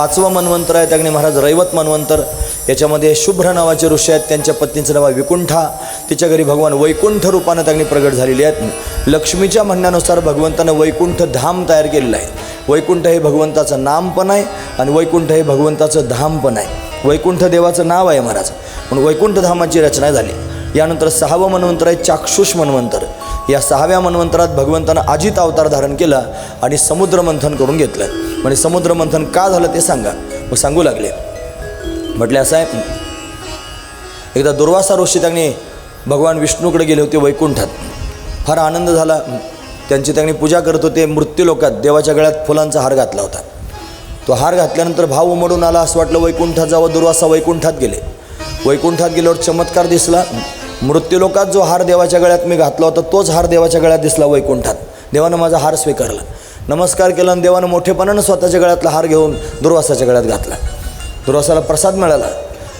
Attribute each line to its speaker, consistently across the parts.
Speaker 1: पाचवं मन्वंतर आहे त्याने महाराज रैवत मन्वंतर. याच्यामध्ये शुभ्र नावाचे ऋषी आहेत त्यांच्या पत्नीचं नाव आहे विकुंठा. तिच्या घरी भगवान वैकुंठ रूपानं त्यांनी प्रगट झालेली आहेत. लक्ष्मीच्या म्हणण्यानुसार भगवंतानं वैकुंठ धाम तयार केलेलं आहे. वैकुंठ हे भगवंताचं नाम पण आहे आणि वैकुंठ हे भगवंताचं धाम पण आहे. वैकुंठ देवाचं नाव आहे महाराज. म्हणून वैकुंठ धामाची रचना झाली. यानंतर सहावं मन्वंतर आहे चाक्षुष मन्वंतर. या सहाव्या मन्वंतरात भगवंतानं अजित अवतार धारण केला आणि समुद्र मंथन करून घेतलं. म्हणजे समुद्र मंथन का झालं ते सांगा. मग सांगू लागले. म्हटले असं आहे. एकदा दुर्वासा ऋषी त्यांनी भगवान विष्णूकडे गेले होते वैकुंठात. फार आनंद झाला. त्यांची त्यांनी पूजा करत होते. मृत्यूलोकात देवाच्या गळ्यात फुलांचा हार घातला होता. तो हार घातल्यानंतर भाव उमडून आला असं वाटलं वैकुंठात जावं. दुर्वासा वैकुंठात गेले. वैकुंठात गेल्यावर चमत्कार दिसला. मृत्यूलोकात जो हार देवाच्या गळ्यात मी घातला होता तोच हार देवाच्या गळ्यात दिसला वैकुंठात. देवानं माझा हार स्वीकारला. नमस्कार केला आणि देवानं मोठेपणानं स्वतःच्या गळ्यातला हार घेऊन दुर्वासाच्या गळ्यात घातला. दुर्वासाला प्रसाद मिळाला.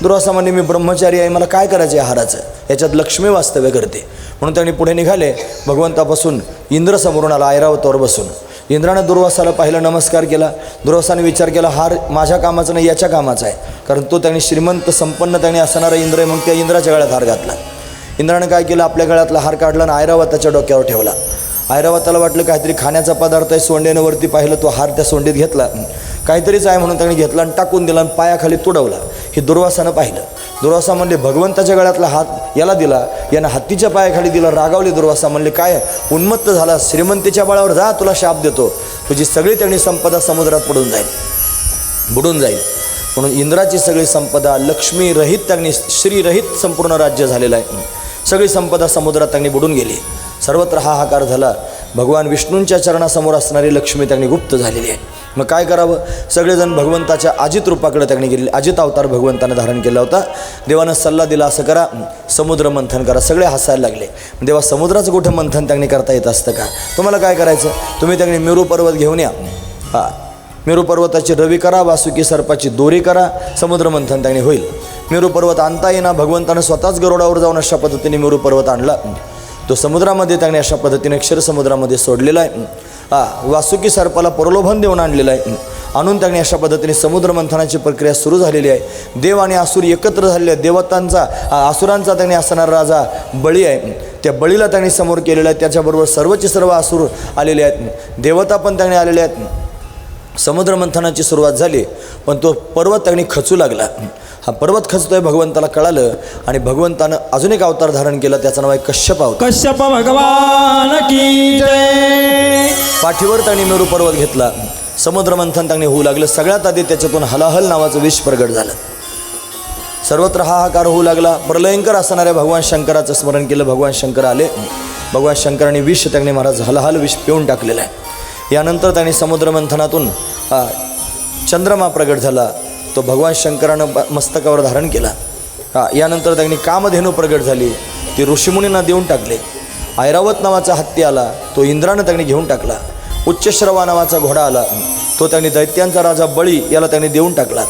Speaker 1: दुर्वासा म्हणजे मी ब्रह्मचारी आहे मला काय करायचं आहे हाराचं? याच्यात लक्ष्मी वास्तव्य करते. म्हणून त्यांनी पुढे निघाले. भगवंतापासून इंद्र समोरून आला ऐरावतावर बसून. इंद्रानं दुर्वासाला पाहिलं नमस्कार केला. दुर्वासाने विचार केला हार माझ्या कामाचा नाही याच्या कामाचा आहे. कारण तो त्यांनी श्रीमंत संपन्न त्यांनी असणारा इंद्र आहे मग त्या इंद्राच्या गळ्यात हार घातला. इंद्रानं काय केलं आपल्या गळ्यातला हार काढला आणि ऐरावताच्या डोक्यावर ठेवला. ऐरावताला वाटलं काहीतरी खाण्याचा पदार्थ आहे सोंडेनं वरती पाहिलं तो हार त्या सोंडीत घेतला. काहीतरीच आहे म्हणून त्यांनी घेतला आणि टाकून दिला आणि पायाखाली तुडवला. हे दुर्वासानं पाहिलं. दुर्वासा म्हणले भगवंताच्या गळ्यातला हात याला दिला. यानं हत्तीच्या पायाखाली दिला रागावले दुर्वासा. म्हणले काय? उन्मत्त झाला. श्रीमंतीच्या बळावर जा तुला शाप देतो. तुझी सगळी त्यांनी संपदा समुद्रात पडून जाईल. बुडून जाईल. म्हणून इंद्राची सगळी संपदा लक्ष्मी रहित त्यांनी श्रीरहित संपूर्ण राज्य झालेलं आहे. सगळी संपदा समुद्रात त्यांनी बुडून गेली. सर्वत्र हाहाकार झाला. भगवान विष्णूंच्या चरणासमोर असणारी लक्ष्मी त्यांनी गुप्त झालेली आहे. मग काय करावं? सगळेजण भगवंताच्या अजित रूपाकडे त्यांनी गेले. अजित अवतार भगवंतानं धारण केला होता. देवानं सल्ला दिला असं करा. समुद्र मंथन करा. सगळे हसायला लागले. देवा समुद्राचं कुठं मंथन त्यांनी करता येत असतं का? तुम्हाला काय करायचं? तुम्ही त्यांनी मेरू पर्वत घेऊन या. हां. मेरू पर्वताची रवी करा वासुकी सर्पाची दोरी करा. समुद्र मंथन त्याने होईल. मेरू पर्वत आणता येईना. भगवंतानं स्वतःच गरुडावर जाऊन अशा पद्धतीने मेरू पर्वत आणला. तो समुद्रामध्ये त्याने अशा पद्धतीने क्षीरसमुद्रामध्ये सोडलेला आहे. हा वासुकी सर्पाला प्रलोभन देऊन आणलेलं आहे. आणून त्यांनी अशा पद्धतीने समुद्र मंथनाची प्रक्रिया सुरू झालेली आहे. देव आणि आसूर एकत्र झालेले आहेत. देवतांचा आसुरांचा त्यांनी असणारा राजा बळी आहे. त्या बळीला त्यांनी समोर केलेला आहे. त्याच्याबरोबर सर्वचे सर्व आसूर आलेले आहेत. देवता पण त्याने आलेले आहेत. समुद्र मंथनाची सुरुवात झाली पण तो पर्वत त्यांनी खचू लागला. हा पर्वत खचतोय भगवंताला कळालं आणि भगवंतानं अजून एक अवतार धारण केला त्याचं नाव आहे कश्यप अवतार.
Speaker 2: कश्यप भगवान की जय.
Speaker 1: पाठीवर त्यांनी मेरू पर्वत घेतला. समुद्र मंथन त्यांनी होऊ लागलं. सगळ्यात आधी त्याच्यातून हलाहल नावाचं विष प्रगट झालं. सर्वत्र हाहाकार होऊ लागला. प्रलयंकर असणाऱ्या भगवान शंकराचं स्मरण केलं. भगवान शंकर आले. भगवान शंकराने विष त्यांनी महाराज हलाहल विष पिऊन टाकलेलं आहे. यानंतर त्यांनी समुद्र मंथनातून आ, चंद्रमा प्रगट झाला. तो भगवान शंकरानं मस्तकावर धारण केला. हा यानंतर त्यांनी कामधेनू प्रगट झाली. ती ऋषीमुनींना देऊन टाकले. ऐरावत नावाचा हत्ती आला. तो इंद्रानं त्यांनी घेऊन टाकला. उच्चश्रवा नावाचा घोडा आला. तो त्यांनी दैत्यांचा राजा बळी याला त्यांनी देऊन टाकला.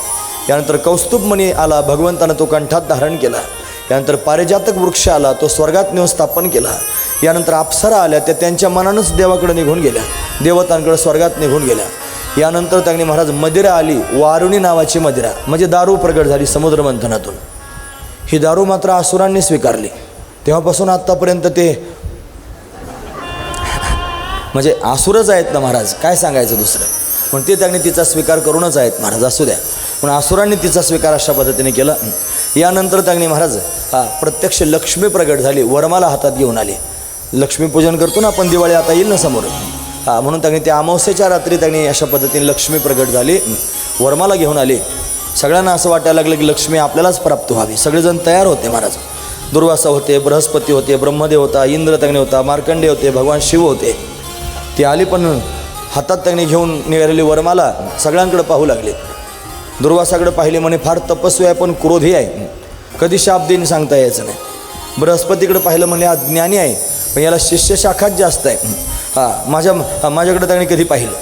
Speaker 1: यानंतर कौस्तुभमणी आला. भगवंतानं तो कंठात धारण केला. यानंतर पारिजातक वृक्ष आला. तो स्वर्गात नेऊन स्थापन केला. यानंतर अप्सरा आल्या. त्या त्यांच्या मनानंच देवाकडे निघून गेल्या. देवतांकडे स्वर्गात निघून गेल्या. यानंतर त्यांनी महाराज मदिरा आली वारुणी नावाची मदिरा म्हणजे दारू प्रगट झाली समुद्र मंथनातून. ही दारू मात्र असुरांनी स्वीकारली. तेव्हापासून आत्तापर्यंत ते म्हणजे आसुरच आहेत ना महाराज काय सांगायचं दुसरं? पण ते त्यांनी तिचा स्वीकार करूनच आहेत महाराज असू द्या. पण आसुरांनी तिचा स्वीकार अशा पद्धतीने केला. यानंतर त्यांनी महाराज हा प्रत्यक्ष लक्ष्मी प्रगट झाली वरमाला हातात घेऊन आली. लक्ष्मीपूजन करतो ना आपण दिवाळी आता येईल ना समोर. म्हणून त्यांनी त्या अमावस्येच्या रात्री त्यांनी अशा पद्धतीने लक्ष्मी प्रगट झाली. वरमाला घेऊन आली. सगळ्यांना असं वाटायला लागलं की लक्ष्मी आपल्यालाच प्राप्त व्हावी. सगळेजण तयार होते महाराज. दुर्वासा होते बृहस्पती होते ब्रह्मदेव होता इंद्र त्यांनी होता मार्कंडे होते भगवान शिव होते. ती आली पण हातात त्यांनी घेऊन निघालेली वरमाला सगळ्यांकडे पाहू लागले. दुर्वासाकडे पाहिले म्हणे फार तपस्वी आहे पण क्रोधी आहे. कधी शाप देईन सांगता यायचं नाही. बृहस्पतीकडे पाहिलं म्हणजे हा ज्ञानी आहे. पण याला शिष्यशाखाच जास्त आहे. हां माझ्या माझ्याकडे त्यांनी कधी पाहिलं.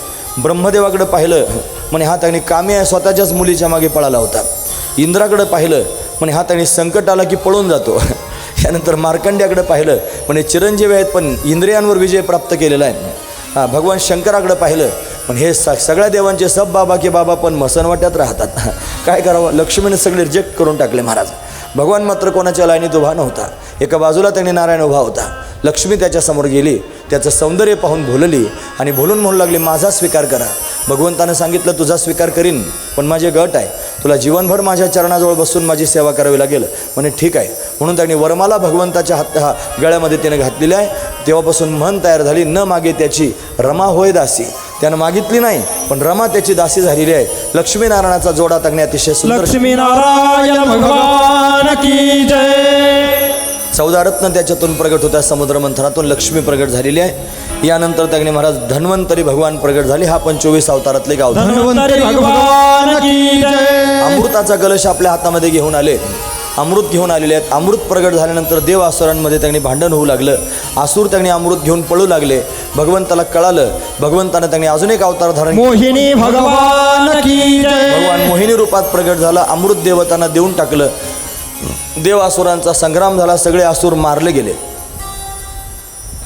Speaker 1: ब्रह्मदेवाकडे पाहिलं म्हणे हा त्यांनी कामी आहे स्वतःच्याच मुलीच्या मागे पळाला होता. इंद्राकडे पाहिलं म्हणे हा त्यांनी संकट आला की पळून जातो. यानंतर मार्कंड्याकडे पाहिलं म्हणे चिरंजीवी आहेत पण इंद्रियांवर विजय प्राप्त केलेला आहे. हां भगवान शंकराकडे पाहिलं पण हे स सगळ्या देवांचे सब बाबा की बाबा पण मसनवाट्यात राहतात. काय करावं? लक्ष्मीने सगळे रिजेक्ट करून टाकले महाराज. भगवान मात्र कोणाच्या लाईनीत उभा नव्हता. एका बाजूला त्यांनी नारायण उभा होता. लक्ष्मी त्याच्यासमोर गेली त्याचं सौंदर्य पाहून भुलली आणि भुलून म्हणू लागली माझा स्वीकार करा. भगवंतानं सांगितलं तुझा स्वीकार करीन पण माझे गट आहे. तुला जीवनभर माझ्या चरणाजवळ बसून माझी सेवा करावी लागेल. म्हणे ठीक आहे. म्हणून त्यांनी वरमाला भगवंताच्या हात हा गळ्यामध्ये त्याने घातलेली आहे. तेव्हापासून मन तयार झाली न मागे त्याची रमा होय दासी. त्यानं मागितली नाही पण रमा त्याची दासी झालेली आहे. लक्ष्मीनारायणाचा जोडा तगणे अतिशय सुंदर
Speaker 2: लक्ष्मी भगवान की जय.
Speaker 1: चौदा रत्न त्याच्यातून प्रगट होत्या समुद्र मंथनातून लक्ष्मी प्रगट झालेली आहे. यानंतर त्याने महाराज धन्वंतरी भगवान प्रगट झाले. हा पण चोवीस अवतारातले गाव
Speaker 2: धन्वंतरी भगवान की जय.
Speaker 1: अमृताचा कलश आपल्या हातामध्ये घेऊन आले. अमृत घेऊन आलेले आहेत. अमृत प्रगट झाल्यानंतर देव असुरांमध्ये त्यांनी भांडण होऊ लागलं. आसूर त्यांनी अमृत घेऊन पळू लागले. भगवंताला कळालं. भगवंतानं त्यांनी अजून एक अवतार धारण.
Speaker 2: मोहिनी भगवान
Speaker 1: भगवान मोहिनी रूपात प्रगट झाला. अमृत देवतांना देऊन टाकलं. देवासुरांचा संग्राम झाला सगळे असुर मारले गेले.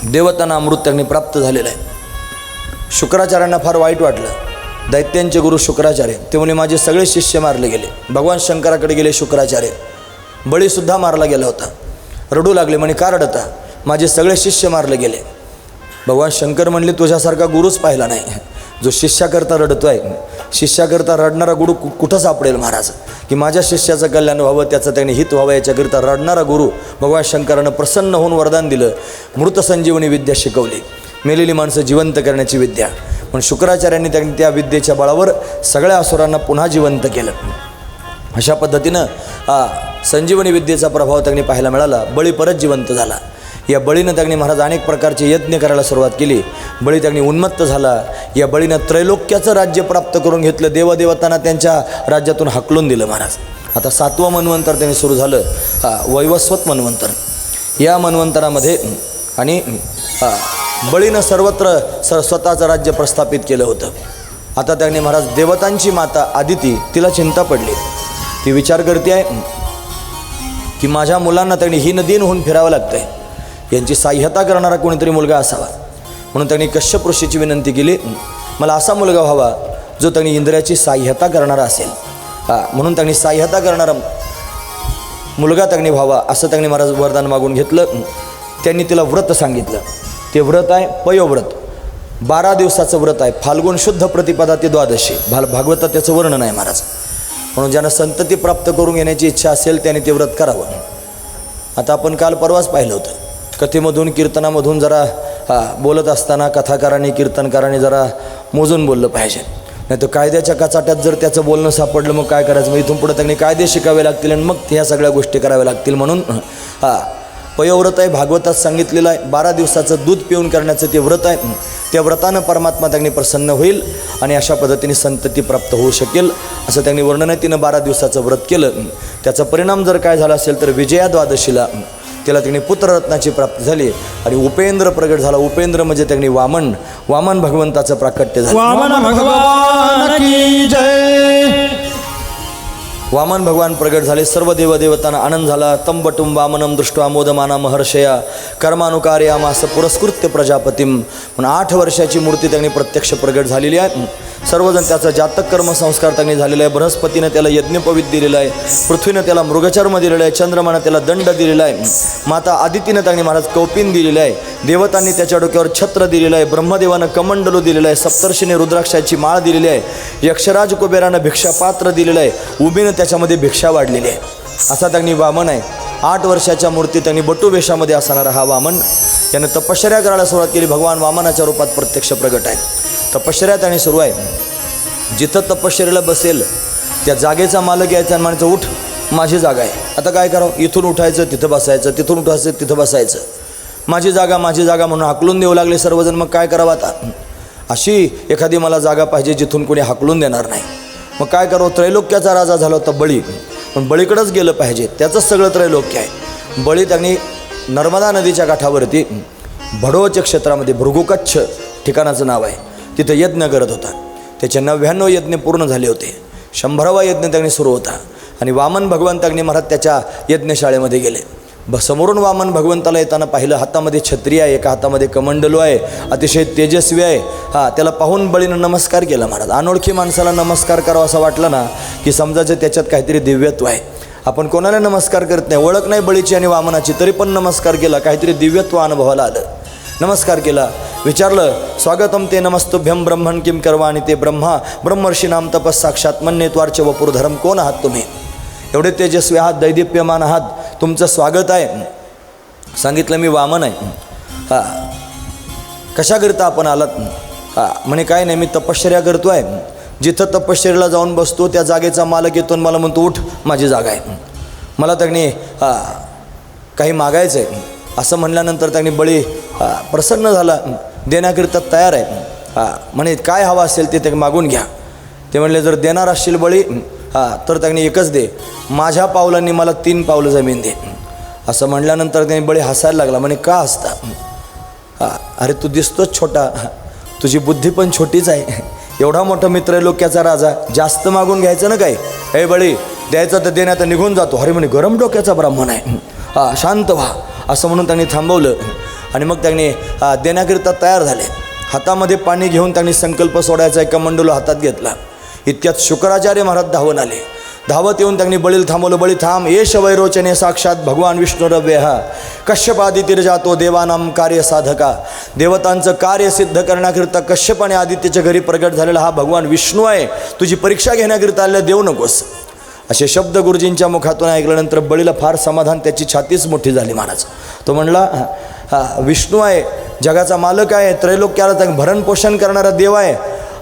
Speaker 1: देवतांना अमृत त्यांनी प्राप्त झालेलं आहे. शुक्राचार्यांना फार वाईट वाटलं. दैत्यांचे गुरु शुक्राचार्य ते म्हणे माझे सगळे शिष्य मारले गेले. भगवान शंकराकडे गेले शुक्राचार्य. बळीसुद्धा मारला गेला होता. रडू लागले म्हणे का रडता? माझे सगळे शिष्य मारले गेले. भगवान शंकर म्हणले तुझ्यासारखा गुरुच पाहिला नाही. जो शिष्याकरता आहे शिष्याकरता रडणारा गुरु कु कुठं सापडेल महाराज? की माझ्या शिष्याचं कल्याण व्हावं त्याचं त्याने हित व्हावं याच्याकरिता रडणारा गुरु भगवान शंकरानं प्रसन्न होऊन वरदान दिलं मृत संजीवनी विद्या शिकवली. मेलेली माणसं जिवंत करण्याची विद्या. पण शुक्राचार्यांनी त्यांनी त्या विद्येच्या बळावर सगळ्या असुरांना पुन्हा जिवंत केलं. अशा पद्धतीनं आ, संजीवनी विद्येचा प्रभाव त्यांनी पाहायला मिळाला बळी परत जिवंत झाला. या बळीनं त्यांनी महाराज अनेक प्रकारचे यज्ञ करायला सुरुवात केली. बळी त्यांनी उन्मत्त झाला. या बळीनं त्रैलोक्याचं राज्य प्राप्त करून घेतलं. देवदेवतांना त्यांच्या राज्यातून हाकलून दिलं महाराज. आता सातवं मन्वंतर त्यांनी सुरू झालं. वैवस्वत मन्वंतर. या मन्वंतरामध्ये आणि बळीनं सर्वत्र स स्वतःचं राज्य प्रस्थापित केलं होतं. आता त्यांनी महाराज देवतांची माता आदिती तिला चिंता पडली. ती विचार करते आहे की माझ्या मुलांना त्यांनी ही नदीन होऊन फिरावं लागतं आहे यांची साह्यता करणारा कोणीतरी मुलगा असावा. म्हणून त्यांनी कश्यप ऋषीची विनंती केली मला असा मुलगा व्हावा जो त्यांनी इंद्रियाची साह्यता करणारा असेल. हा म्हणून त्यांनी साह्यता करणारा मुलगा त्यांनी व्हावा असं त्यांनी महाराज वरदान मागून घेतलं. त्यांनी तिला व्रत सांगितलं. ते व्रत आहे पयोव्रत. बारा दिवसाचं व्रत आहे. फाल्गुन शुद्ध प्रतिपदा ते द्वादशी. भाल भागवतात त्याचं वर्णन आहे महाराज. म्हणून ज्यांना संतती प्राप्त करून घेण्याची इच्छा असेल त्याने ते व्रत करावं. आता आपण काल परवाच पाहिलं होतं. कथेमधून कीर्तनामधून जरा हा बोलत असताना कथाकारांनी कीर्तनकारांनी जरा मोजून बोललं पाहिजे. नाही तर कायद्याच्या कचाट्यात जर त्याचं बोलणं सापडलं मग काय करायचं? मग इथून पुढे त्यांनी कायदे शिकावे लागतील आणि मग ह्या सगळ्या गोष्टी कराव्या लागतील म्हणून हा. पयोव्रत आहे भागवतात सांगितलेलं आहे बारा दिवसाचं दूध पिऊन करण्याचं ते व्रत आहे. त्या व्रतानं परमात्मा त्यांनी प्रसन्न होईल आणि अशा पद्धतीने संतती प्राप्त होऊ शकेल. असं त्यांनी वर्णन आहे तिनं बारा दिवसाचं व्रत केलं. त्याचा परिणाम जर काय झाला असेल तर विजया द्वादशीला त्याला त्यांनी पुत्ररत्नाची प्राप्ती झाली. आणि उपेंद्र प्रगट झाला. उपेंद्र म्हणजे त्यांनी वामन. वामन भगवंताचं प्राकट्य झालं.
Speaker 2: वामन भगवान की जय.
Speaker 1: वामन भगवान प्रगट झाले. सर्व देवदेवतांना आनंद झाला. तंबटुम वामनम दृष्टवा मोदमाना महर्षया. कर्मानुकार्य आमास पुरस्कृत्य प्रजापतीम म्हणून आठ वर्षाची मूर्ती त्यांनी प्रत्यक्ष प्रगट झालेली आहे. सर्वजण त्याचा जातक कर्म संस्कार त्यांनी झालेला आहे. बृहस्पतीनं त्याला यज्ञपवित दिलेलं आहे. पृथ्वीनं त्याला मृगचर्म दिलेलं आहे. चंद्रमानं त्याला दंड दिलेला आहे. माता आदितीनं त्यांनी महाराज कौपिन दिलेलं आहे. देवतांनी त्याच्या डोक्यावर छत्र दिलेलं आहे. ब्रह्मदेवानं कमंडलू दिलेलं आहे. सप्तर्षीने रुद्राक्षाची माळ दिलेली आहे. यक्षराज कुबेरानं भिक्षापात्र दिलेलं आहे. उभीनं त्याच्यामध्ये भिक्षा वाढलेली आहे. असा त्यांनी वामन आहे. आठ वर्षाच्या मूर्ती त्यांनी बटू वेशामध्ये असणारा हा वामन यानं तपश्चर्या करायला सुरुवात केली. भगवान वामनाच्या रूपात प्रत्यक्ष प्रगट आहे. तपश्चर्या त्याने सुरू आहे. जिथं तपश्चर्याला बसेल त्या जागेचा मालक यायचा आणि म्हणायचं उठ माझी जागा आहे. आता काय करावं? इथून उठायचं तिथं बसायचं तिथून उठायचं तिथं बसायचं. माझी जागा माझी जागा म्हणून हाकलून देऊ लागले सर्वजण मग काय करावं आता? अशी एखादी मला जागा पाहिजे जिथून कोणी हाकलून देणार नाही. मग काय करावं? त्रैलोक्याचा राजा झाला होता बळी. पण बळीकडंच गेलं पाहिजे. त्याचंच सगळं त्रैलोक्य आहे. बळी त्यांनी नर्मदा नदीच्या काठावरती भडोच्या क्षेत्रामध्ये भृगुकच्छ ठिकाणाचं नाव आहे. तिथं यज्ञ करत होता. त्याचे नव्याण्णव यज्ञ पूर्ण झाले होते. शंभरावा यज्ञ त्यांनी सुरू होता आणि वामन भगवान त्यांनी महाराज त्याच्या यज्ञशाळेमध्ये गेले. ब समोरून वामन भगवंताला येताना पाहिलं हातामध्ये छत्री आहे एका हातामध्ये कमंडलू आहे अतिशय तेजस्वी आहे. हा त्याला पाहून बळीनं नमस्कार केला महाराज. अनोळखी माणसाला नमस्कार करावा असं वाटलं ना की समजायचं त्याच्यात काहीतरी दिव्यत्व आहे. आपण कोणाला नमस्कार करत नाही ओळख नाही बळीची आणि वामनाची तरी पण नमस्कार केला काहीतरी दिव्यत्व अनुभवाला आलं. नमस्कार केला. विचारलं स्वागतम ते नमस्तुभ्यम ब्रह्मण किम करवा आणि ते ब्रह्मा? ब्रह्मर्षी नाम तपस साक्षात मन्यत्वारच वपूर धर्म कोण आहात तुम्ही? एवढे तेजस्वी आहात दैदिप्यमान आहात तुमचं स्वागत आहे. सांगितलं मी वामन आहे. हां. कशाकरिता आपण आलात? हां. म्हणे काय नाही मी तपश्चर्या करतो आहे जिथं तपश्चर्याला जाऊन बसतो त्या जागेचा मालक येतो मला म्हणतो उठ माझी जागा आहे. मला त्यांनी हां काही मागायचं आहे असं म्हणल्यानंतर त्यांनी बळी हां प्रसन्न झाला. देण्याकरिता तयार आहे हां म्हणे काय हवं असेल ते ते मागून घ्या. ते म्हणले जर देणार असशील बळी हां तर त्यांनी एकच दे. माझ्या पावलांनी मला तीन पावलं जमीन दे. असं म्हणल्यानंतर त्यांनी बळी हसायला लागला. म्हणे का हसता? हा अरे तू दिसतोच छोटा. तुझी बुद्धी पण छोटीच आहे. एवढा मोठा मित्र आहे लोक्याचा राजा. जास्त मागून घ्यायचं ना काय हे बळी द्यायचं तर देण्यात निघून जातो. अरे म्हणे गरम डोक्याचा ब्राह्मण आहे. हा शांत व्हा. असं म्हणून त्यांनी थांबवलं. आणि मग त्यांनी देण्याकरिता तयार झाले. हातामध्ये पाणी घेऊन त्यांनी संकल्प सोडायचा एका मंडूला हातात घेतला. इतक्यात शुक्राचार्य महाराज धावून आले. धावत येऊन त्यांनी बळील थांबवलं बळी थांब येश वैरोचने साक्षात भगवान विष्णुरव्य हा कश्यपादितीर जातो देवानाम कार्य साधका देवतांचं कार्य सिद्ध करण्याकरिता कश्यप आणि आदित्यच्या घरी प्रगट झालेला हा भगवान विष्णू आहे. तुझी परीक्षा घेण्याकरिता आलेला देऊ नकोस. असे शब्द गुरुजींच्या मुखातून ऐकल्यानंतर बळीला फार समाधान त्याची छातीच मोठी झाली महाराज. तो म्हणला हा विष्णू आहे जगाचा मालक आहे त्रैलोक्याला त्या भरणपोषण करणारा देव आहे.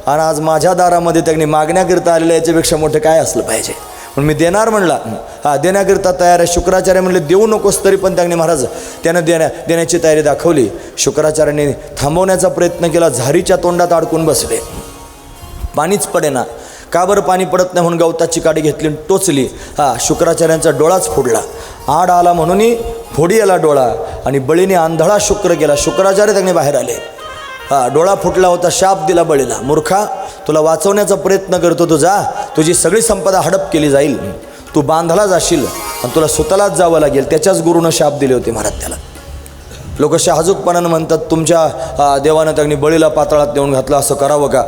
Speaker 1: आणि आज माझ्या दारामध्ये त्यांनी मागण्याकरिता आलेलं याच्यापेक्षा मोठं काय असलं पाहिजे? म्हणून मी देणार म्हणला हा देण्याकरिता तयार आहे शुक्राचार्य म्हणले देऊ नकोस तरी पण त्यांनी महाराज त्यानं देण्या देण्याची तयारी दाखवली. शुक्राचार्याने थांबवण्याचा प्रयत्न केला झारीच्या तोंडात अडकून बसले. पाणीच पडेना का बरं पाणी पडत नाही म्हणून गवताची काडी घेतली आणि टोचली? हा शुक्राचार्यांचा डोळाच फोडला आड आला म्हणूनही फोडी आला डोळा आणि बळीने आंधळा शुक्र गेला शुक्राचार्य त्यांनी बाहेर आले. हा डोळा फुटला होता शाप दिला बळीला. मूर्खा तुला वाचवण्याचा प्रयत्न करतो तू जा. तुझी सगळी संपदा हडप केली जाईल. तू बांधला जाशील आणि तुला स्वतःलाच जावं लागेल. त्याच्याच गुरुनं शाप दिले होते महाराज त्याला. लोक शहाजूकपणानं म्हणतात तुमच्या देवानं त्यांनी बळीला पातळात नेऊन घातलं असं करावं का?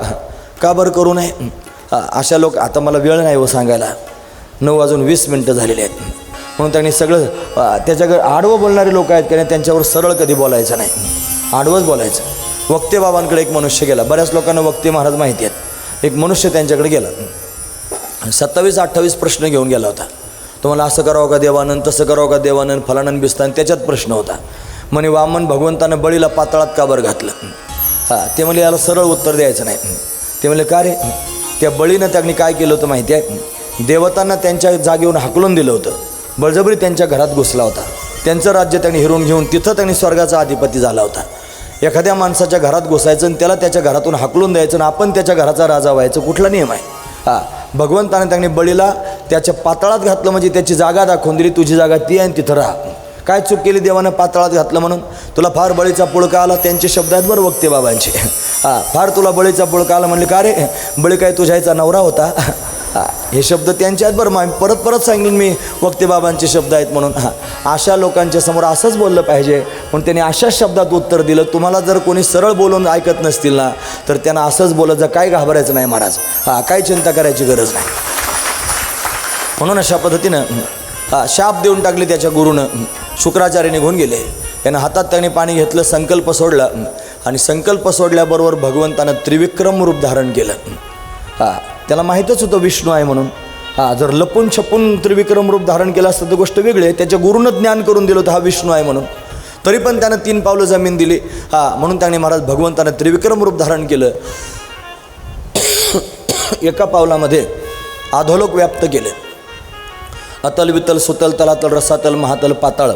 Speaker 1: का बरं करू नये? अशा लोक आता मला वेळ नाही हो सांगायला. नऊ वाजून वीस मिनटं झालेली आहेत. म्हणून त्यांनी सगळं त्याच्याकडे आडवं बोलणारे लोक आहेत कारण त्यांच्यावर सरळ कधी बोलायचं नाही. आडवंच बोलायचं. वक्ते बाबांकडे एक मनुष्य गेला. बऱ्याच लोकांना वक्ते महाराज माहिती आहेत. एक मनुष्य त्यांच्याकडे गेला. सत्तावीस अठ्ठावीस प्रश्न घेऊन गेला होता. तुम्हाला असं करावं का देवानंद तसं करावं का देवानंद फलानंद बिस्तान त्याच्यात प्रश्न होता. म्हणे वामन भगवंतानं बळीला पातळात का बरं घातलं? हां ते म्हणजे याला सरळ उत्तर द्यायचं नाही. ते म्हणले का रे? त्या बळीनं त्यांनी काय केलं होतं माहिती आहे? देवतांना त्यांच्या जागेवरून हाकलून दिलं होतं. बळजबरी त्यांच्या घरात घुसला होता. त्यांचं राज्य त्यांनी हिरून घेऊन तिथं त्यांनी स्वर्गाचा अधिपती झाला होता. एखाद्या माणसाच्या घरात घुसायचं आणि त्याला त्याच्या घरातून हाकलून द्यायचं आणि आपण त्याच्या घराचा राजा व्हायचं कुठला नियम आहे? हा भगवंताने त्यांनी बळीला त्याच्या पातळात घातलं म्हणजे त्याची जागा दाखवून दिली तुझी जागा ती आहे आणि तिथं राहा. काय चूक केली देवानं पातळात घातलं म्हणून? तुला फार बळीचा पुळका आला त्यांचे शब्द आहेत बरं वक्ते बाबांचे. हां फार तुला बळीचा पुळका आला म्हणले का रे? बळी काय तुझ्या नवरा होता? हे शब्द त्यांचे आहेत बरं मग परत परत सांगेन मी वक्ते बाबांचे शब्द आहेत म्हणून. हां अशा लोकांच्या समोर असंच बोललं पाहिजे म्हणून त्यांनी अशाच शब्दात उत्तर दिलं तुम्हाला जर कोणी सरळ बोलून ऐकत नसतील ना तर त्यांना असंच बोलत जा काय घाबरायचं नाही महाराज. हां काय चिंता करायची गरज नाही. म्हणून अशा पद्धतीनं हा शाप देऊन टाकले त्याच्या गुरुनं. शुक्राचार्य निघून गेले. यानं हातात त्याने पाणी घेतलं संकल्प सोडला आणि संकल्प सोडल्याबरोबर भगवंतानं त्रिविक्रम रूप धारण केलं. हा त्याला माहीतच होतं विष्णू आहे म्हणून. हा जर लपून छपून त्रिविक्रम रूप धारण केलं असतं तर गोष्ट वेगळी आहे. त्याच्या गुरुनं ज्ञान करून दिलं होतं हा विष्णू आहे म्हणून. तरी पण त्यानं तीन पावलं जमीन दिली. हा म्हणून त्याने महाराज भगवंतानं त्रिविक्रम रूप धारण केलं. एका पावलामध्ये अधोलोक व्याप्त केले. अतल वितल सुतल तलातल रसातल महातल पाताळ.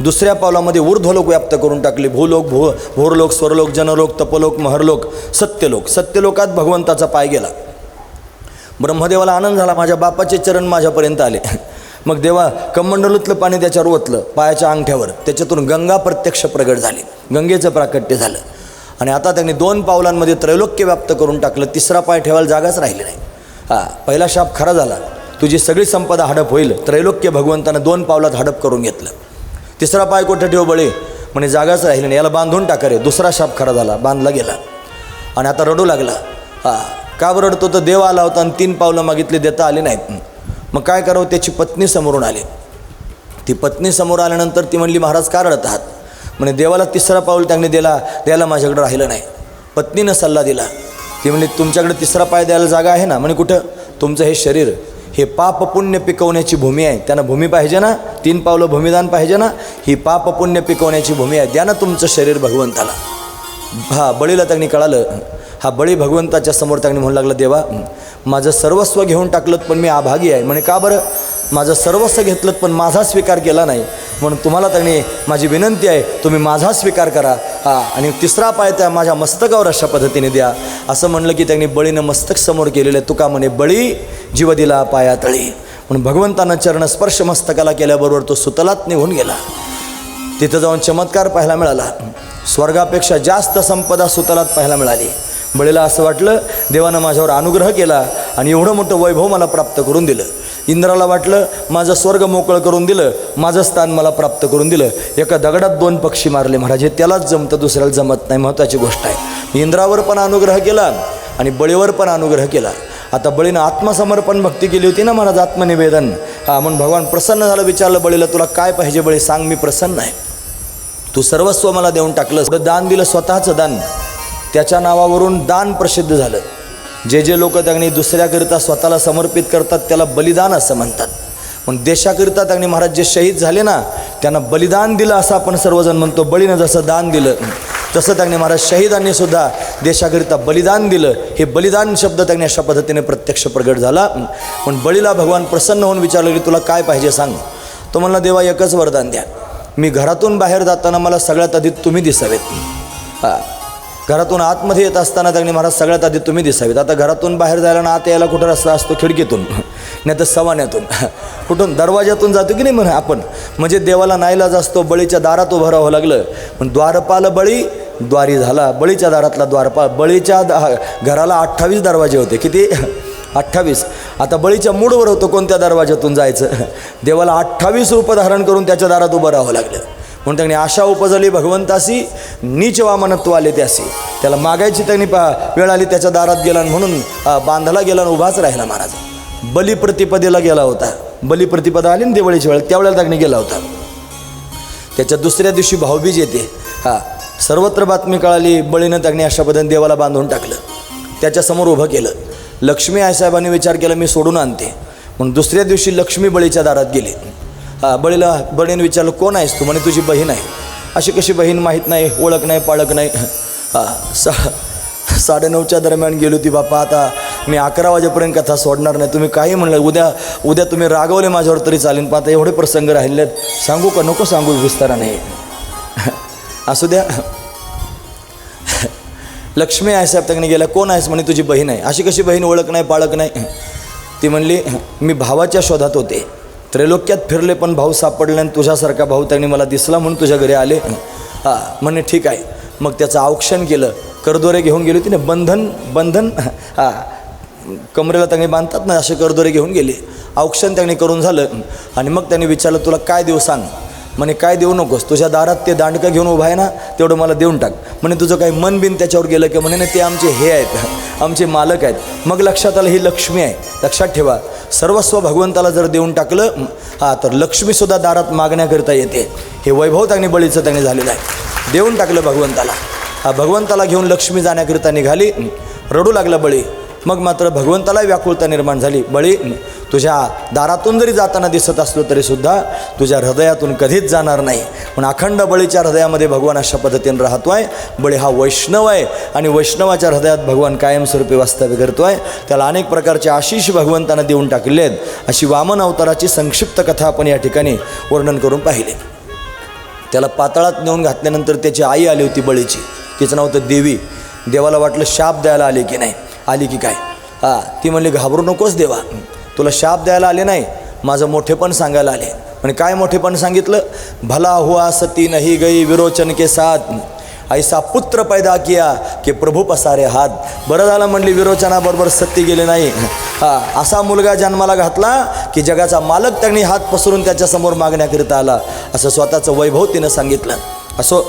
Speaker 1: दुसऱ्या पावलामध्ये ऊर्ध्वलोक व्याप्त करून टाकले. भूलोक भू भोरलोक स्वरलोक जनलोक तपलोक महरलोक सत्यलोक. सत्यलोकात भगवंताचा पाय गेला. ब्रह्मदेवाला आनंद झाला. माझ्या बापाचे चरण माझ्यापर्यंत आले. मग देवा कमंडलूतलं पाणी त्याच्यावर ओतलं. पायाच्या अंगठ्यावर. त्याच्यातून गंगा प्रत्यक्ष प्रगट झाली. गंगेचं प्राकट्य झालं. आणि आता त्यांनी दोन पावलांमध्ये त्रैलोक्य व्याप्त करून टाकलं. तिसरा पाय ठेवायला जागाच राहिली नाही. हां पहिला शाप खरा झाला. तुझी सगळी संपदा हडप होईल. त्रैलोक्य भगवंतानं दोन पावलात हडप करून घेतलं. तिसरा पाय कुठं ठेव बळे? म्हणे जागाच राहिली नाही. याला बांधून टाका रे. दुसरा शाप खरा झाला बांधला गेला. आणि आता रडू लागला. हा का बरं रडतो? तर देव आला होता आणि तीन पावलं मागितली देता आली नाहीत. मग काय करावं? त्याची पत्नी समोरून आली. ती पत्नी समोर आल्यानंतर ती म्हणली महाराज का रडत आहात? म्हणे देवाला तिसरा पाऊल त्यांनी दिला द्यायला माझ्याकडे राहिलं नाही. पत्नीनं सल्ला दिला. ती म्हणली तुमच्याकडे तिसरा पाय द्यायला जागा आहे ना? म्हणे कुठं? तुमचं हे शरीर हे पाप पुण्य पिकवण्याची भूमी आहे. त्यांना भूमी पाहिजे ना? तीन पावलं भूमिदान पाहिजे ना? ही पाप पुण्य पिकवण्याची भूमी आहे. द्या ना तुमचं शरीर भगवंताला. हा बळीला त्यांनी कळालं. हा बळी भगवंताच्या समोर त्यांनी म्हणू लागला देवा माझं सर्वस्व घेऊन टाकलं पण मी आभागी आहे. म्हणे का बरं? माझं सर्वस्व घेतलं पण माझा स्वीकार केला नाही. म्हणून तुम्हाला त्यांनी माझी विनंती आहे तुम्ही माझा स्वीकार करा. हा आणि तिसरा पाय त्या माझ्या मस्तकावर अशा पद्धतीने द्या. असं म्हणलं की त्यांनी बळीनं मस्तक समोर केलेलं तुका म्हणे बळी जीव दिला पायातळी म्हणून भगवंतानं चरण स्पर्श मस्तकाला केल्याबरोबर तो सुतलात निघून गेला. तिथं जाऊन चमत्कार पाहायला मिळाला. स्वर्गापेक्षा जास्त संपदा सुतलात पाहायला मिळाली. बळीला असं वाटलं देवानं माझ्यावर अनुग्रह केला आणि एवढं मोठं वैभव मला प्राप्त करून दिलं. इंद्राला वाटलं माझं स्वर्ग मोकळं करून दिलं माझं स्थान मला प्राप्त करून दिलं. एका दगडात दोन पक्षी मारले महाराज हे त्यालाच जमतं दुसऱ्याला जमत नाही. महत्त्वाची गोष्ट आहे. इंद्रावर पण अनुग्रह केला आणि बळीवर पण अनुग्रह केला. आता बळीनं आत्मसमर्पण भक्ती केली होती ना महाराज आत्मनिवेदन. हा म्हणून भगवान प्रसन्न झालं विचारलं बळीला तुला काय पाहिजे बळी? सांग मी प्रसन्न आहे. तू सर्वस्व मला देऊन टाकलंस. दान दिलं स्वतःचं दान. त्याच्या नावावरून दान प्रसिद्ध झालं. जे जे लोक त्यांनी दुसऱ्याकरिता स्वतःला समर्पित करतात त्याला बलिदान असं म्हणतात. पण देशाकरिता त्यांनी महाराज जे शहीद झाले ना त्यांना बलिदान दिलं असं आपण सर्वजण म्हणतो. बळीनं जसं दान दिलं. तसं त्यांनी महाराज शहीदांनी सुद्धा देशाकरिता बलिदान दिलं. हे बलिदान शब्द त्यांनी अशा पद्धतीने प्रत्यक्ष प्रगट झाला. पण बळीला भगवान प्रसन्न होऊन विचारलं की तुला काय पाहिजे सांग. तो म्हणला देवा एकच वरदान द्या. मी घरातून बाहेर जाताना मला सगळ्यात आधी तुम्ही दिसावेत. हां. घरातून आतमध्ये येत असताना त्यांनी महाराज सगळ्यात आधी तुम्ही दिसावेत. आता घरातून बाहेर जायला ना आत यायला कुठं रस्ता असतो? खिडकीतून. नाही तर सवान्यातून. कुठून? दरवाज्यातून जातो की नाही म्हणा आपण? म्हणजे देवाला नाईलाज असतो बळीच्या दारात उभं राहावं लागलं. पण द्वारपाल बळी द्वारी झाला. बळीच्या दारातला द्वारपा बळीच्या दा घराला अठ्ठावीस दरवाजे होते. किती? अठ्ठावीस. आता बळीच्या मूडवर होतं कोणत्या दरवाज्यातून जायचं? देवाला अठ्ठावीस रूप धारण करून त्याच्या दारात उभं राहावं लागलं. म्हणून त्यांनी आशा उपजली भगवंतासी नीच वामनत्व आले त्यासी त्याला मागायची त्यांनी पा वेळ आली त्याच्या दारात गेला आणि म्हणून बांधला गेला आणि उभाच राहिला महाराज. बलिप्रतिपदेला गेला होता. बलिप्रतिपदा आली ना दिवाळीच्या वेळेला त्यावेळेला त्यांनी गेला होता. त्याच्या दुसऱ्या दिवशी भाऊबीज येते. हां सर्वत्र बातमी कळाली बळीनं त्यांनी अशा पद्धतीने देवाला बांधून टाकलं. त्याच्यासमोर उभं केलं. लक्ष्मी आईसाहेबांनी विचार केला मी सोडून आणते. म्हणून दुसऱ्या दिवशी लक्ष्मी बळीच्या दारात गेली. हां बळीला बळीनं विचारलं कोण आहेस तू? म्हणे तुझी बहीण आहे. अशी कशी बहीण? माहीत नाही ओळख नाही पाळख नाही. हा सा साडेनऊच्या दरम्यान गेली होती बापा आता मी अकरा वाजेपर्यंत कथा सोडणार नाही. तुम्ही काही म्हणलं उद्या उद्या तुम्ही रागवले माझ्यावर तरी चालेल पण आता एवढे प्रसंग राहिले सांगू का? नको सांगू विस्ताराने. असू द्या. लक्ष्मी आहे साहेब त्यांनी गेल्या कोण आहेस म्हणे तुझी बहीण आहे? अशी कशी बहीण ओळख नाही पाळख नाही? ती म्हणली मी भावाच्या शोधात होते. त्रैलोक्यात फिरले पण भाऊ सापडले आणि तुझ्यासारखा भाऊ त्यांनी मला दिसला म्हणून तुझ्या घरी आले. हां म्हणे ठीक आहे. मग त्याचं औक्षण केलं. करदोरे घेऊन गेली होती ना बंधन बंधन? हां. कमरेला त्यांनी बांधतात ना असे करदोरे घेऊन गेले. औक्षण त्यांनी करून झालं. आणि मग त्यांनी विचारलं तुला काय देऊ सांग? म्हणे काय देऊ नकोस तुझ्या दारात ते दांडकं घेऊन उभा आहे ना तेवढं मला देऊन टाक. म्हणे तुझं काही मन बिन त्याच्यावर गेलं की म्हणे नाही ते आमचे हे आहेत आमचे मालक आहेत. मग लक्षात आलं ही लक्ष्मी आहे. लक्षात ठेवा सर्वस्व भगवंताला जर देऊन टाकलं हां तर लक्ष्मीसुद्धा दारात मागण्याकरिता येते. हे वैभव त्यांनी बळीचं त्यांनी झालेलं आहे. देऊन टाकलं भगवंताला. हा भगवंताला घेऊन लक्ष्मी जाण्याकरिता निघाली. रडू लागला बळी. मग मात्र भगवंताला व्याकुळता निर्माण झाली. बळी तुझ्या दारातून जरी जाताना दिसत असलो तरीसुद्धा तुझ्या हृदयातून कधीच जाणार नाही. पण अखंड बळीच्या हृदयामध्ये भगवान अशा पद्धतीने राहतो आहे बळी हा वैष्णव आहे आणि वैष्णवाच्या हृदयात भगवान कायमस्वरूपी वास्तव्य करतो आहे त्याला अनेक प्रकारचे आशिष भगवंतांना देऊन टाकले आहेत. अशी वामन अवताराची संक्षिप्त कथा आपण या ठिकाणी वर्णन करून पाहिले. त्याला पातळात नेऊन घातल्यानंतर त्याची आई आली होती बळीची. तिचं नाव होतं देवी. देवाला वाटलं शाप द्यायला आले की नाही? आली की काय? हां ती म्हणली घाबरू नकोस देवा. तुला शाप द्यायला आले नाही माझं मोठेपण सांगायला आले. म्हणजे काय मोठेपण सांगितलं? भला हुआ सती नाही गई विरोचन के साथ. ऐसा पुत्र पैदा किया की प्रभू पसारे हात बरं झालं म्हणली विरोचनाबरोबर सत्ती गेले नाही. हा असा मुलगा जन्माला घातला की जगाचा मालक त्यांनी हात पसरून त्याच्यासमोर मागण्याकरिता आला. असं स्वतःचं वैभव तिनं सांगितलं. असो